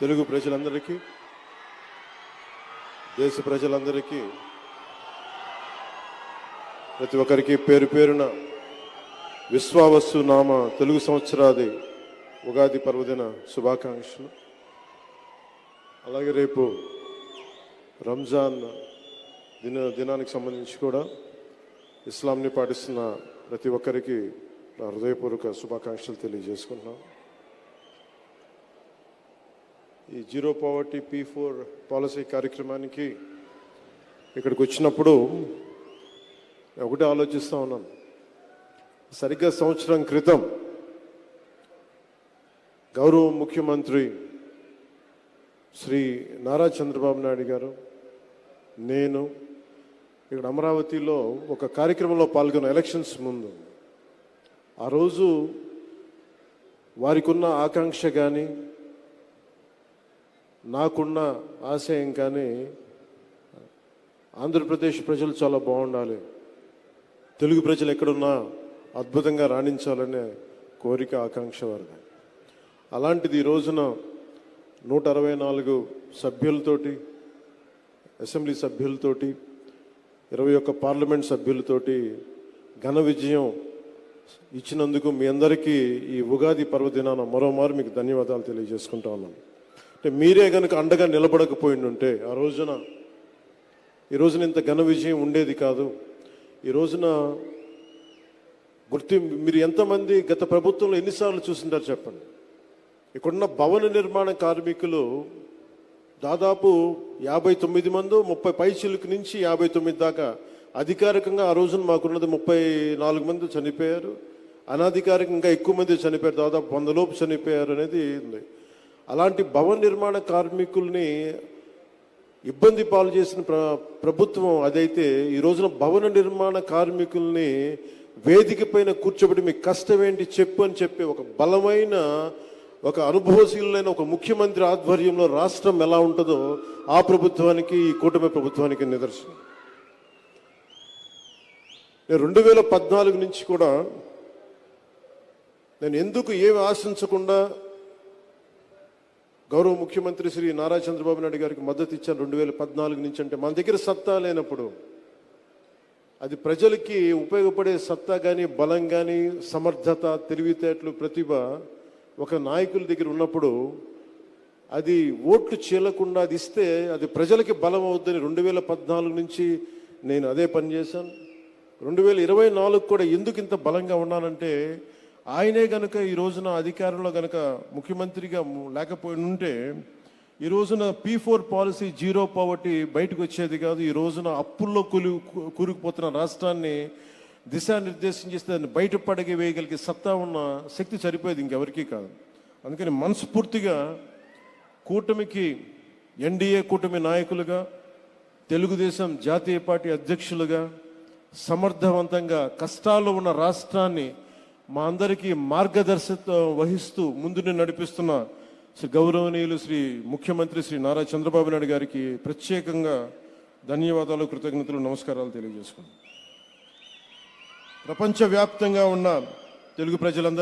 తెలుగు ప్రజలందరికీ దేశ ప్రజలందరికీ ప్రతి ఒక్కరికి పేరు పేరున విశ్వావస్సు నామ తెలుగు సంవత్సరాది ఉగాది పర్వదిన శుభాకాంక్షలు. అలాగే రేపు రంజాన్ దిన దినానికి సంబంధించి కూడా ఇస్లాంని పాటిస్తున్న ప్రతి ఒక్కరికి హృదయపూర్వక శుభాకాంక్షలు తెలియజేసుకుంటున్నాను ఈ zero poverty P four policy కార్యక్రమానికి ఇక్కడికి వచ్చినప్పుడు ఒకటే ఆలోచిస్తూ ఉన్నాను. సరిగ్గా సంవత్సరం క్రితం గౌరవ ముఖ్యమంత్రి శ్రీ నారా చంద్రబాబు నాయుడు గారు నేను ఇక్కడ అమరావతిలో ఒక కార్యక్రమంలో పాల్గొన్న ఎలక్షన్స్ ముందు ఆ రోజు వారికి ఉన్న ఆకాంక్ష కానీ నాకున్న ఆశయం కానీ ఆంధ్రప్రదేశ్ ప్రజలు చాలా బాగుండాలి. తెలుగు ప్రజలు ఎక్కడున్నా అద్భుతంగా రాణించాలనే కోరిక ఆకాంక్ష వారిది. అలాంటిది ఈ రోజున నూట అరవై నాలుగు సభ్యులతోటి అసెంబ్లీ సభ్యులతోటి ఇరవై ఒక్క పార్లమెంట్ సభ్యులతోటి ఘన విజయం ఇచ్చినందుకు మీ అందరికీ ఈ ఉగాది పర్వదినాన మరోమారు మీకు ధన్యవాదాలు తెలియజేసుకుంటా ఉన్నాను. అంటే మీరే కనుక అండగా నిలబడకపోయిండుంటే ఉంటే ఆ రోజున ఈ రోజున ఇంత ఘన విజయం ఉండేది కాదు. ఈ రోజున గుర్తి మీరు ఎంతమంది గత ప్రభుత్వంలో ఎన్నిసార్లు చూసింటారు చెప్పండి. ఇక్కడున్న భవన నిర్మాణ కార్మికులు దాదాపు యాభై తొమ్మిది మంది ముప్పై పై చిలుకు నుంచి యాభై తొమ్మిది దాకా అధికారికంగా ఆ రోజున మాకున్నది ముప్పై నాలుగు మంది చనిపోయారు. అనధికారికంగా ఎక్కువ మంది చనిపోయారు దాదాపు వందలోపు చనిపోయారు అనేది ఉంది. అలాంటి భవన నిర్మాణ కార్మికుల్ని ఇబ్బంది పాలు చేసిన ప్ర ప్రభుత్వం అదైతే ఈ రోజున భవన నిర్మాణ కార్మికుల్ని వేదిక పైన కూర్చోబెట్టి మీ కష్టం ఏంటి చెప్పు అని చెప్పి ఒక బలమైన ఒక అనుభవశీలైన ఒక ముఖ్యమంత్రి ఆధ్వర్యంలో రాష్ట్రం ఎలా ఉంటుందో ఆ ప్రభుత్వానికి ఈ కూటమి ప్రభుత్వానికి నిదర్శనం. నేను రెండు వేల పద్నాలుగు నుంచి కూడా నేను ఎందుకు ఏమి ఆశించకుండా గౌరవ ముఖ్యమంత్రి శ్రీ నారా చంద్రబాబు నాయుడు గారికి మద్దతు ఇచ్చాను రెండు వేల పద్నాలుగు నుంచి. అంటే మన దగ్గర సత్తా లేనప్పుడు అది ప్రజలకి ఉపయోగపడే సత్తా కానీ బలం కానీ సమర్థత తెలివితేటలు ప్రతిభ ఒక నాయకుల దగ్గర ఉన్నప్పుడు అది ఓట్లు చీలకుండా అది ఇస్తే అది ప్రజలకి బలం అవుద్దని రెండు వేల పద్నాలుగు నుంచి నేను అదే పని చేశాను. రెండు వేల ఇరవై నాలుగు కూడా ఎందుకు ఇంత బలంగా ఉన్నానంటే ఆయనే గనుక ఈ రోజున అధికారంలో గనక ముఖ్యమంత్రిగా లేకపోయి ఉంటే ఈ రోజున P four policy zero poverty బయటకు వచ్చేది కాదు. ఈ రోజున అప్పుల్లో కూలి కూరుకుపోతున్న రాష్ట్రాన్ని దిశానిర్దేశం చేస్తే దాన్ని బయటపడగ వేయగలిగే సత్తా ఉన్న శక్తి సరిపోయేది ఇంకెవరికీ కాదు. అందుకని మనస్ఫూర్తిగా కూటమికి ఎన్డీఏ కూటమి నాయకులుగా తెలుగుదేశం జాతీయ పార్టీ అధ్యక్షులుగా సమర్థవంతంగా కష్టాల్లో ఉన్న రాష్ట్రాన్ని మా అందరికీ మార్గదర్శకత్వం వహిస్తూ ముందుని నడిపిస్తున్న శ్రీ గౌరవనీయులు శ్రీ ముఖ్యమంత్రి శ్రీ నారా చంద్రబాబు నాయుడు గారికి ప్రత్యేకంగా ధన్యవాదాలు కృతజ్ఞతలు నమస్కారాలు తెలియజేసుకున్నాను ప్రపంచవ్యాప్తంగా ఉన్న తెలుగు ప్రజలందరూ